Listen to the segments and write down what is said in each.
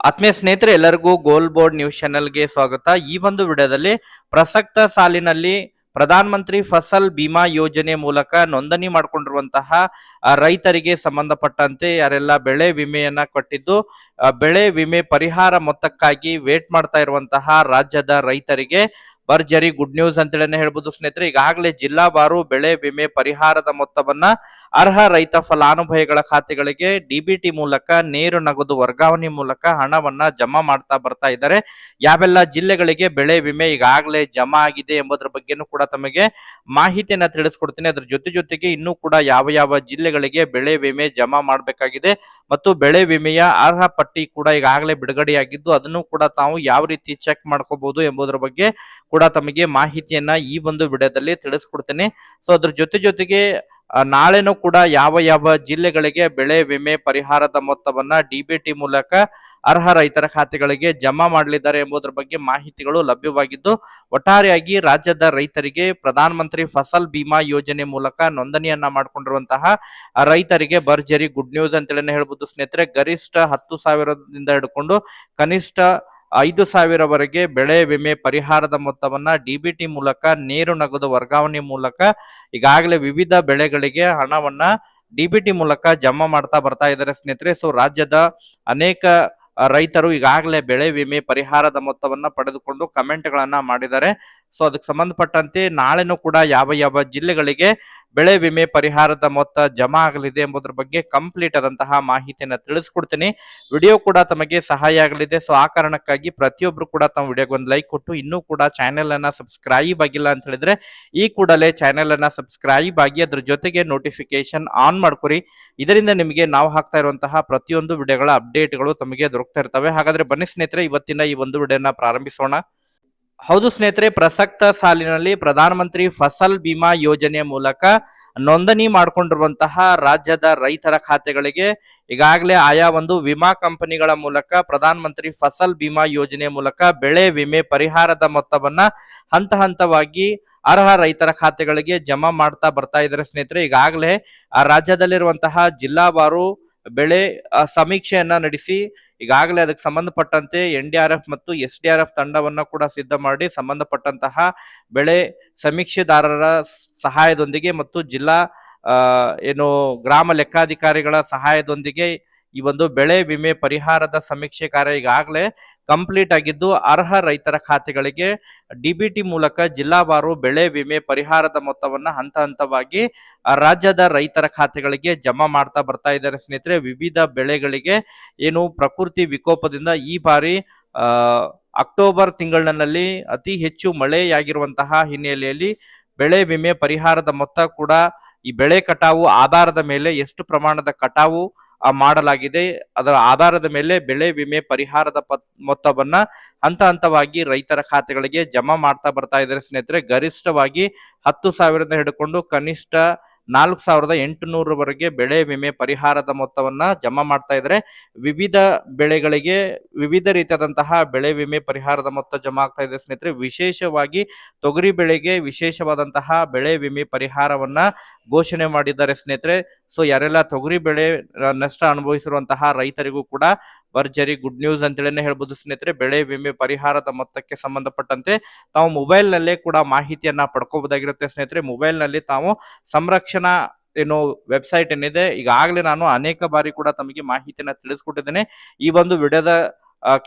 ಆತ್ಮೀಯ ಸ್ನೇಹಿತರೆ, ಎಲ್ಲರಿಗೂ ಗೋಲ್ ಬೋರ್ಡ್ ನ್ಯೂಸ್ ಚಾನೆಲ್ಗೆ ಸ್ವಾಗತ. ಈ ಒಂದು ವಿಡಿಯೋದಲ್ಲಿ ಪ್ರಸಕ್ತ ಸಾಲಿನಲ್ಲಿ ಪ್ರಧಾನ ಮಂತ್ರಿ ಫಸಲ್ ಬಿಮಾ ಯೋಜನೆ ಮೂಲಕ ನೋಂದಣಿ ಮಾಡಿಕೊಂಡಿರುವಂತಹ ರೈತರಿಗೆ ಸಂಬಂಧಪಟ್ಟಂತೆ ಯಾರೆಲ್ಲ ಬೆಳೆ ವಿಮೆಯನ್ನ ಕೊಟ್ಟಿದ್ದು ಬೆಳೆ ವಿಮೆ ಪರಿಹಾರ ಮೊತ್ತಕ್ಕಾಗಿ ವೇಟ್ ಮಾಡ್ತಾ ಇರುವಂತಹ ರಾಜ್ಯದ ರೈತರಿಗೆ ಭರ್ಜರಿ ಗುಡ್ ನ್ಯೂಸ್ ಅಂತೇಳಿ ಹೇಳ್ಬೋದು ಸ್ನೇಹಿತರೆ. ಈಗಾಗಲೇ ಜಿಲ್ಲಾವಾರು ಬೆಳೆ ವಿಮೆ ಪರಿಹಾರದ ಮೊತ್ತವನ್ನ ಅರ್ಹ ರೈತ ಫಲಾನುಭವಿಗಳ ಖಾತೆಗಳಿಗೆ ಡಿಬಿಟಿ ಮೂಲಕ ನೇರ ನಗದು ವರ್ಗಾವಣೆ ಮೂಲಕ ಹಣವನ್ನ ಜಮಾ ಮಾಡ್ತಾ ಬರ್ತಾ ಇದ್ದಾರೆ. ಯಾವೆಲ್ಲ ಜಿಲ್ಲೆಗಳಿಗೆ ಬೆಳೆ ವಿಮೆ ಈಗಾಗಲೇ ಜಮಾ ಆಗಿದೆ ಎಂಬುದರ ಬಗ್ಗೆನೂ ಕೂಡ ತಮಗೆ ಮಾಹಿತಿಯನ್ನ ತಿಳಿಸ್ಕೊಡ್ತೀನಿ. ಅದ್ರ ಜೊತೆ ಜೊತೆಗೆ ಇನ್ನೂ ಕೂಡ ಯಾವ ಯಾವ ಜಿಲ್ಲೆಗಳಿಗೆ ಬೆಳೆ ವಿಮೆ ಜಮಾ ಮಾಡಬೇಕಾಗಿದೆ ಮತ್ತು ಬೆಳೆ ವಿಮೆಯ ಅರ್ಹ ಪಟ್ಟಿ ಕೂಡ ಈಗಾಗಲೇ ಬಿಡುಗಡೆಯಾಗಿದ್ದು ಅದನ್ನು ಕೂಡ ತಾವು ಯಾವ ರೀತಿ ಚೆಕ್ ಮಾಡ್ಕೋಬಹುದು ಎಂಬುದರ ಬಗ್ಗೆ ಕೂಡ ತಮಗೆ ಮಾಹಿತಿಯನ್ನ ಈ ಒಂದು ವಿಡಿಯೋದಲ್ಲಿ ತಿಳಿಸ್ಕೊಡ್ತೇನೆ. ಸೊ ಅದ್ರ ಜೊತೆ ಜೊತೆಗೆ ನಾಳೆನೂ ಕೂಡ ಯಾವ ಯಾವ ಜಿಲ್ಲೆಗಳಿಗೆ ಬೆಳೆ ವಿಮೆ ಪರಿಹಾರದ ಮೊತ್ತವನ್ನ ಡಿಬಿಟಿ ಮೂಲಕ ಅರ್ಹ ರೈತರ ಖಾತೆಗಳಿಗೆ ಜಮಾ ಮಾಡಲಿದ್ದಾರೆ ಎಂಬುದರ ಬಗ್ಗೆ ಮಾಹಿತಿಗಳು ಲಭ್ಯವಾಗಿದ್ದು, ಒಟ್ಟಾರೆಯಾಗಿ ರಾಜ್ಯದ ರೈತರಿಗೆ ಪ್ರಧಾನ ಮಂತ್ರಿ ಫಸಲ್ ಬಿಮಾ ಯೋಜನೆ ಮೂಲಕ ನೋಂದಣಿಯನ್ನ ಮಾಡಿಕೊಂಡಿರುವಂತಹ ರೈತರಿಗೆ ಭರ್ಜರಿ ಗುಡ್ ನ್ಯೂಸ್ ಅಂತೇಳಿ ಹೇಳ್ಬೋದು ಸ್ನೇಹಿತರೆ. ಗರಿಷ್ಠ ಹತ್ತು ಸಾವಿರದಿಂದ ಹಿಡ್ಕೊಂಡು ಕನಿಷ್ಠ ಐದು ಸಾವಿರವರೆಗೆ ಬೆಳೆ ವಿಮೆ ಪರಿಹಾರದ ಮೊತ್ತವನ್ನ ಡಿಬಿಟಿ ಮೂಲಕ, ನೇರು ನಗದು ವರ್ಗಾವಣೆ ಮೂಲಕ, ಈಗಾಗಲೇ ವಿವಿಧ ಬೆಳೆಗಳಿಗೆ ಹಣವನ್ನ ಡಿಬಿಟಿ ಮೂಲಕ ಜಮಾ ಮಾಡ್ತಾ ಬರ್ತಾ ಇದ್ದಾರೆ ಸ್ನೇಹಿತರೆ. ಸೊ ರಾಜ್ಯದ ಅನೇಕ ರೈತರು ಈಗಾಗಲೇ ಬೆಳೆ ವಿಮೆ ಪರಿಹಾರದ ಮೊತ್ತವನ್ನ ಪಡೆದುಕೊಂಡು ಕಮೆಂಟ್ ಗಳನ್ನ ಮಾಡಿದ್ದಾರೆ. ಸೊ, ಅದಕ್ಕೆ ಸಂಬಂಧಪಟ್ಟಂತೆ ನಾಳೆನೂ ಕೂಡ ಯಾವ ಯಾವ ಜಿಲ್ಲೆಗಳಿಗೆ ಬೆಳೆ ವಿಮೆ ಪರಿಹಾರದ ಮೊತ್ತ ಜಮಾ ಆಗಲಿದೆ ಎಂಬುದರ ಬಗ್ಗೆ ಕಂಪ್ಲೀಟ್ ಆದಂತಹ ಮಾಹಿತಿಯನ್ನ ತಿಳಿಸ್ಕೊಡ್ತೀನಿ. ವಿಡಿಯೋ ಕೂಡ ತಮಗೆ ಸಹಾಯ ಆಗಲಿದೆ. ಸೊ, ಆ ಕಾರಣಕ್ಕಾಗಿ ಪ್ರತಿಯೊಬ್ರು ಕೂಡ ತಮ್ಮ ವಿಡಿಯೋಗೆ ಒಂದು ಲೈಕ್ ಕೊಟ್ಟು ಇನ್ನೂ ಕೂಡ ಚಾನೆಲ್ ಅನ್ನ ಸಬ್ಸ್ಕ್ರೈಬ್ ಆಗಿಲ್ಲ ಅಂತ ಹೇಳಿದ್ರೆ ಈ ಕೂಡಲೇ ಚಾನೆಲ್ ಅನ್ನ ಸಬ್ಸ್ಕ್ರೈಬ್ ಆಗಿ ಅದ್ರ ಜೊತೆಗೆ ನೋಟಿಫಿಕೇಶನ್ ಆನ್ ಮಾಡ್ಕೊರಿ. ಇದರಿಂದ ನಿಮಗೆ ನಾವು ಹಾಕ್ತಾ ಇರುವಂತಹ ಪ್ರತಿಯೊಂದು ವಿಡಿಯೋಗಳ ಅಪ್ಡೇಟ್ಗಳು ತಮಗೆ ದೊರಕ್ತಾ ಇರ್ತವೆ. ಹಾಗಾದ್ರೆ ಬನ್ನಿ ಸ್ನೇಹಿತರೆ, ಇವತ್ತಿನ ಈ ಒಂದು ವಿಡಿಯೋನ ಪ್ರಾರಂಭಿಸೋಣ. ಹೌದು ಸ್ನೇಹಿತರೆ, ಪ್ರಸಕ್ತ ಸಾಲಿನಲ್ಲಿ ಪ್ರಧಾನಮಂತ್ರಿ ಫಸಲ್ ಬಿಮಾ ಯೋಜನೆಯ ಮೂಲಕ ನೋಂದಣಿ ಮಾಡಿಕೊಂಡಿರುವಂತಹ ರಾಜ್ಯದ ರೈತರ ಖಾತೆಗಳಿಗೆ ಈಗಾಗಲೇ ಆಯಾ ಒಂದು ವಿಮಾ ಕಂಪನಿಗಳ ಮೂಲಕ ಪ್ರಧಾನ ಮಂತ್ರಿ ಫಸಲ್ ಬಿಮಾ ಯೋಜನೆ ಮೂಲಕ ಬೆಳೆ ವಿಮೆ ಪರಿಹಾರದ ಮೊತ್ತವನ್ನ ಹಂತ ಹಂತವಾಗಿ ಅರ್ಹ ರೈತರ ಖಾತೆಗಳಿಗೆ ಜಮಾ ಮಾಡ್ತಾ ಬರ್ತಾ ಇದ್ದಾರೆ ಸ್ನೇಹಿತರೆ. ಈಗಾಗಲೇ ಆ ರಾಜ್ಯದಲ್ಲಿರುವಂತಹ ಜಿಲ್ಲಾವಾರು ಬೆಳೆ ಸಮೀಕ್ಷೆಯನ್ನ ನಡೆಸಿ, ಈಗಾಗಲೇ ಅದಕ್ಕೆ ಸಂಬಂಧಪಟ್ಟಂತೆ ಎನ್ ಡಿ ಆರ್ ಎಫ್ ಮತ್ತು ಎಸ್ ಡಿ ಆರ್ ಎಫ್ ತಂಡವನ್ನ ಕೂಡ ಸಿದ್ಧ ಮಾಡಿ, ಸಂಬಂಧಪಟ್ಟಂತಹ ಬೆಳೆ ಸಮೀಕ್ಷೆದಾರರ ಸಹಾಯದೊಂದಿಗೆ ಮತ್ತು ಜಿಲ್ಲಾ ಏನು, ಗ್ರಾಮ ಲೆಕ್ಕಾಧಿಕಾರಿಗಳ ಸಹಾಯದೊಂದಿಗೆ ಈ ಒಂದು ಬೆಳೆ ವಿಮೆ ಪರಿಹಾರದ ಸಮೀಕ್ಷೆ ಕಾರ್ಯ ಈಗಾಗಲೇ ಕಂಪ್ಲೀಟ್ ಆಗಿದ್ದು, ಅರ್ಹ ರೈತರ ಖಾತೆಗಳಿಗೆ ಡಿಬಿಟಿ ಮೂಲಕ ಜಿಲ್ಲಾವಾರು ಬೆಳೆ ವಿಮೆ ಪರಿಹಾರದ ಮೊತ್ತವನ್ನು ಹಂತ ಹಂತವಾಗಿ ರಾಜ್ಯದ ರೈತರ ಖಾತೆಗಳಿಗೆ ಜಮಾ ಮಾಡ್ತಾ ಬರ್ತಾ ಇದ್ದಾರೆ. ಸ್ನೇಹಿತರೆ, ವಿವಿಧ ಬೆಳೆಗಳಿಗೆ ಏನು ಪ್ರಕೃತಿ ವಿಕೋಪದಿಂದ ಈ ಬಾರಿ ಅಕ್ಟೋಬರ್ ತಿಂಗಳಿನಲ್ಲಿ ಅತಿ ಹೆಚ್ಚು ಮಳೆಯಾಗಿರುವಂತಹ ಹಿನ್ನೆಲೆಯಲ್ಲಿ ಬೆಳೆ ವಿಮೆ ಪರಿಹಾರದ ಮೊತ್ತ ಕೂಡ ಈ ಬೆಳೆ ಕಟಾವು ಆಧಾರದ ಮೇಲೆ ಎಷ್ಟು ಪ್ರಮಾಣದ ಕಟಾವು ಮಾಡಲಾಗಿದೆ. ಅದರ ಆಧಾರದ ಮೇಲೆ ಬೆಳೆ ವಿಮೆ ಪರಿಹಾರದ ಮೊತ್ತವನ್ನ ಹಂತ ಹಂತವಾಗಿ ರೈತರ ಖಾತೆಗಳಿಗೆ ಜಮಾ ಮಾಡ್ತಾ ಬರ್ತಾ ಇದ್ದಾರೆ ಸ್ನೇಹಿತರೆ. ಗರಿಷ್ಠವಾಗಿ ಹತ್ತು ಸಾವಿರದಿಂದ ಹಿಡ್ಕೊಂಡು ಕನಿಷ್ಠ ನಾಲ್ಕು ಸಾವಿರದ ಎಂಟುನೂರವರೆಗೆ ಬೆಳೆ ವಿಮೆ ಪರಿಹಾರದ ಮೊತ್ತವನ್ನ ಜಮಾ ಮಾಡ್ತಾ ಇದ್ದಾರೆ ವಿವಿಧ ಬೆಳೆಗಳಿಗೆ ವಿವಿಧ ರೀತಿಯಾದಂತಹ ಬೆಳೆ ವಿಮೆ ಪರಿಹಾರದ ಮೊತ್ತ ಜಮಾ ಆಗ್ತಾ ಇದೆ ಸ್ನೇಹಿತರೆ. ವಿಶೇಷವಾಗಿ ತೊಗರಿ ಬೆಳೆಗೆ ವಿಶೇಷವಾದಂತಹ ಬೆಳೆ ವಿಮೆ ಪರಿಹಾರವನ್ನ ಘೋಷಣೆ ಮಾಡಿದ್ದಾರೆ ಸ್ನೇಹಿತರೆ. ಸೊ ಯಾರೆಲ್ಲ ತೊಗರಿ ಬೆಳೆ ನಷ್ಟ ಅನುಭವಿಸಿರುವಂತಹ ರೈತರಿಗೂ ಕೂಡ ಭರ್ಜರಿ ಗುಡ್ ನ್ಯೂಸ್ ಅಂತೇಳಿ ಹೇಳ್ಬೋದು ಸ್ನೇಹಿತರೆ. ಬೆಳೆ ವಿಮೆ ಪರಿಹಾರದ ಮೊತ್ತಕ್ಕೆ ಸಂಬಂಧಪಟ್ಟಂತೆ ತಾವು ಮೊಬೈಲ್ ನಲ್ಲೇ ಕೂಡ ಮಾಹಿತಿಯನ್ನ ಪಡ್ಕೋಬಹುದಾಗಿರುತ್ತೆ ಸ್ನೇಹಿತರೆ. ಮೊಬೈಲ್ನಲ್ಲಿ ತಾವು ಸಂರಕ್ಷಣಾ ಏನು ವೆಬ್ಸೈಟ್ ಏನಿದೆ, ಈಗಾಗಲೇ ನಾನು ಅನೇಕ ಬಾರಿ ಕೂಡ ತಮಗೆ ಮಾಹಿತಿಯನ್ನ ತಿಳಿಸ್ಕೊಟ್ಟಿದ್ದೇನೆ. ಈ ಒಂದು ವಿಡಿಯೋದ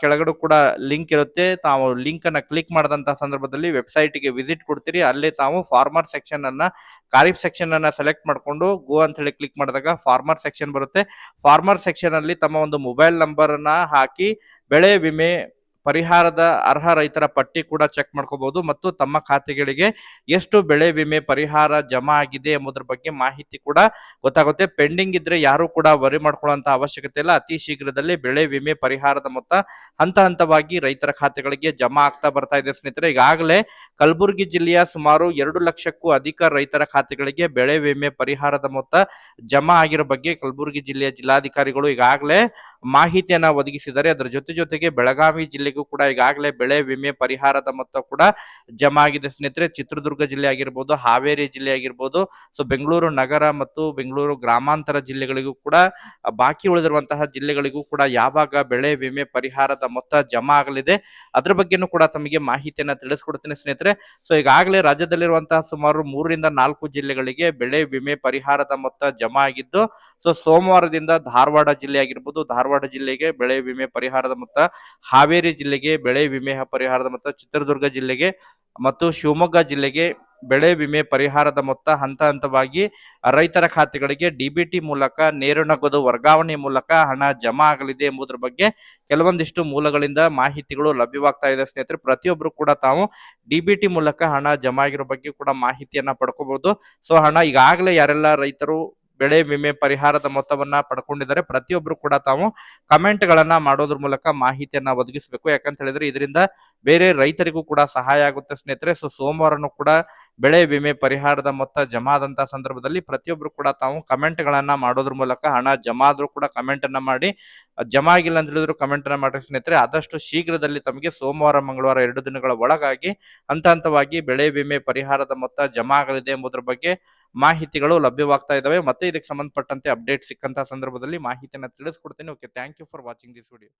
ಕೆಳಗಡೆ ಕೂಡ ಲಿಂಕ್ ಇರುತ್ತೆ. ತಾವು ಲಿಂಕ್ ಅನ್ನ ಕ್ಲಿಕ್ ಮಾಡಿದಂತಹ ಸಂದರ್ಭದಲ್ಲಿ ವೆಬ್ಸೈಟ್ಗೆ ವಿಸಿಟ್ ಕೊಡ್ತೀರಿ. ಅಲ್ಲಿ ತಾವು ಫಾರ್ಮರ್ ಸೆಕ್ಷನ್ ಅನ್ನ, ಖಾರಿಫ್ ಸೆಕ್ಷನ್ ಅನ್ನ ಸೆಲೆಕ್ಟ್ ಮಾಡಿಕೊಂಡು ಗೋ ಅಂತ ಹೇಳಿ ಕ್ಲಿಕ್ ಮಾಡಿದಾಗ ಫಾರ್ಮರ್ ಸೆಕ್ಷನ್ ಬರುತ್ತೆ. ಫಾರ್ಮರ್ ಸೆಕ್ಷನ್ ಅಲ್ಲಿ ತಮ್ಮ ಒಂದು ಮೊಬೈಲ್ ನಂಬರ್ ಅನ್ನ ಹಾಕಿ ಬೆಳೆ ವಿಮೆ ಪರಿಹಾರದ ಅರ್ಹ ರೈತರ ಪಟ್ಟಿ ಕೂಡ ಚೆಕ್ ಮಾಡ್ಕೋಬಹುದು ಮತ್ತು ತಮ್ಮ ಖಾತೆಗಳಿಗೆ ಎಷ್ಟು ಬೆಳೆ ವಿಮೆ ಪರಿಹಾರ ಜಮಾ ಆಗಿದೆ ಎಂಬುದರ ಬಗ್ಗೆ ಮಾಹಿತಿ ಕೂಡ ಗೊತ್ತಾಗುತ್ತೆ. ಪೆಂಡಿಂಗ್ ಇದ್ರೆ ಯಾರು ಕೂಡ ವರಿ ಮಾಡ್ಕೊಳ್ಳುವಂತ ಅವಶ್ಯಕತೆ ಇಲ್ಲ. ಅತಿ ಶೀಘ್ರದಲ್ಲಿ ಬೆಳೆ ವಿಮೆ ಪರಿಹಾರದ ಮೊತ್ತ ಹಂತ ಹಂತವಾಗಿ ರೈತರ ಖಾತೆಗಳಿಗೆ ಜಮಾ ಆಗ್ತಾ ಬರ್ತಾ ಇದೆ ಸ್ನೇಹಿತರೆ. ಈಗಾಗಲೇ ಕಲಬುರಗಿ ಜಿಲ್ಲೆಯ ಸುಮಾರು ಎರಡು ಲಕ್ಷಕ್ಕೂ ಅಧಿಕ ರೈತರ ಖಾತೆಗಳಿಗೆ ಬೆಳೆ ವಿಮೆ ಪರಿಹಾರದ ಮೊತ್ತ ಜಮಾ ಆಗಿರೋ ಬಗ್ಗೆ ಕಲಬುರಗಿ ಜಿಲ್ಲೆಯ ಜಿಲ್ಲಾಧಿಕಾರಿಗಳು ಈಗಾಗಲೇ ಮಾಹಿತಿಯನ್ನ ಒದಗಿಸಿದ್ದಾರೆ. ಅದರ ಜೊತೆ ಜೊತೆಗೆ ಬೆಳಗಾವಿ ಜಿಲ್ಲೆಗೆ ಕೂಡ ಈಗಾಗಲೇ ಬೆಳೆ ವಿಮೆ ಪರಿಹಾರದ ಮೊತ್ತ ಕೂಡ ಜಮಾ ಆಗಿದೆ ಸ್ನೇಹಿತರೆ. ಚಿತ್ರದುರ್ಗ ಜಿಲ್ಲೆ ಆಗಿರ್ಬೋದು, ಹಾವೇರಿ ಜಿಲ್ಲೆ ಆಗಿರ್ಬೋದು ಸೊ ಬೆಂಗಳೂರು ನಗರ ಮತ್ತು ಬೆಂಗಳೂರು ಗ್ರಾಮಾಂತರ ಜಿಲ್ಲೆಗಳಿಗೂ ಕೂಡ ಬಾಕಿ ಉಳಿದಿರುವಂತಹ ಜಿಲ್ಲೆಗಳಿಗೂ ಕೂಡ ಯಾವಾಗ ಬೆಳೆ ವಿಮೆ ಪರಿಹಾರದ ಮೊತ್ತ ಜಮಾ ಆಗಲಿದೆ, ಅದ್ರ ಬಗ್ಗೆನೂ ಕೂಡ ತಮಗೆ ಮಾಹಿತಿಯನ್ನ ತಿಳಿಸ್ಕೊಡ್ತೀನಿ ಸ್ನೇಹಿತರೆ. ಸೊ ಈಗಾಗಲೇ ರಾಜ್ಯದಲ್ಲಿರುವಂತಹ ಸುಮಾರು ಮೂರರಿಂದ ನಾಲ್ಕು ಜಿಲ್ಲೆಗಳಿಗೆ ಬೆಳೆ ವಿಮೆ ಪರಿಹಾರದ ಮೊತ್ತ ಜಮಾ ಆಗಿದ್ದು ಸೊ ಸೋಮವಾರದಿಂದ ಧಾರವಾಡ ಜಿಲ್ಲೆ ಆಗಿರ್ಬೋದು, ಧಾರವಾಡ ಜಿಲ್ಲೆಗೆ ಬೆಳೆ ವಿಮೆ ಪರಿಹಾರದ ಮೊತ್ತ, ಹಾವೇರಿ ಜಿಲ್ಲೆಗೆ ಬೆಳೆ ವಿಮೆ ಪರಿಹಾರದ ಮೊತ್ತ ಚಿತ್ರದುರ್ಗ ಜಿಲ್ಲೆಗೆ ಮತ್ತು ಶಿವಮೊಗ್ಗ ಜಿಲ್ಲೆಗೆ ಬೆಳೆ ವಿಮೆ ಪರಿಹಾರದ ಮೊತ್ತ ಹಂತ ಹಂತವಾಗಿ ರೈತರ ಖಾತೆಗಳಿಗೆ ಡಿಬಿಟಿ ಮೂಲಕ ನೇರ ನಗದು ವರ್ಗಾವಣೆ ಮೂಲಕ ಹಣ ಜಮಾ ಆಗಲಿದೆ ಎಂಬುದರ ಬಗ್ಗೆ ಕೆಲವೊಂದಿಷ್ಟು ಮೂಲಗಳಿಂದ ಮಾಹಿತಿಗಳು ಲಭ್ಯವಾಗ್ತಾ ಇದೆ. ಸ್ನೇಹಿತರೆ ಪ್ರತಿಯೊಬ್ಬರು ಕೂಡ ತಾವು ಡಿಬಿಟಿ ಮೂಲಕ ಹಣ ಜಮಾ ಆಗಿರೋ ಬಗ್ಗೆ ಕೂಡ ಮಾಹಿತಿಯನ್ನ ಪಡ್ಕೋಬಹುದು ಸೊ, ಹಣ ಈಗಾಗಲೇ ಯಾರೆಲ್ಲ ರೈತರು ಬೆಳೆ ವಿಮೆ ಪರಿಹಾರದ ಮೊತ್ತವನ್ನ ಪಡ್ಕೊಂಡಿದ್ದಾರೆ. ಪ್ರತಿಯೊಬ್ಬರು ಕೂಡ ತಾವು ಕಮೆಂಟ್ ಗಳನ್ನ ಮಾಡೋದ್ರ ಮೂಲಕ ಮಾಹಿತಿಯನ್ನ ಒದಗಿಸಬೇಕು. ಯಾಕಂತ ಹೇಳಿದ್ರೆ, ಇದರಿಂದ ಬೇರೆ ರೈತರಿಗೂ ಕೂಡ ಸಹಾಯ ಆಗುತ್ತೆ ಸ್ನೇಹಿತರೆ. ಸೊ, ಸೋಮವಾರನೂ ಕೂಡ ಬೆಳೆ ವಿಮೆ ಪರಿಹಾರದ ಮೊತ್ತ ಜಮಾ ಸಂದರ್ಭದಲ್ಲಿ ಪ್ರತಿಯೊಬ್ಬರು ಕೂಡ ತಾವು ಕಮೆಂಟ್ ಗಳನ್ನ ಮಾಡೋದ್ರ ಮೂಲಕ ಹಣ ಜಮಾ ಆದ್ರೂ ಕೂಡ ಕಮೆಂಟ್ ಅನ್ನ ಮಾಡಿ ಜಮಾ ಆಗಿಲ್ಲ ಅಂತ ಹೇಳಿದ್ರು ಕಮೆಂಟ್ ಅನ್ನ ಮಾಡಿ ಸ್ನೇಹಿತರೆ. ಆದಷ್ಟು ಶೀಘ್ರದಲ್ಲಿ ತಮಗೆ ಸೋಮವಾರ, ಮಂಗಳವಾರ ಎರಡು ದಿನಗಳ ಒಳಗಾಗಿ ಹಂತ ಹಂತವಾಗಿ ಬೆಳೆ ವಿಮೆ ಪರಿಹಾರದ ಮೊತ್ತ ಜಮಾ ಆಗಲಿದೆ ಎಂಬುದರ ಬಗ್ಗೆ ಮಾಹಿತಿಗಳು ಲಭ್ಯವಾಗ್ತಾ ಇದಾವೆ. ಮತ್ತೆ ಇದಕ್ಕೆ ಸಂಬಂಧಪಟ್ಟಂತೆ ಅಪ್ಡೇಟ್ ಸಿಕ್ಕಂತಹ ಸಂದರ್ಭದಲ್ಲಿ ಮಾಹಿತಿಯನ್ನು ತಿಳಿಸ್ಕೊಡ್ತೀನಿ. Okay thank you for watching this video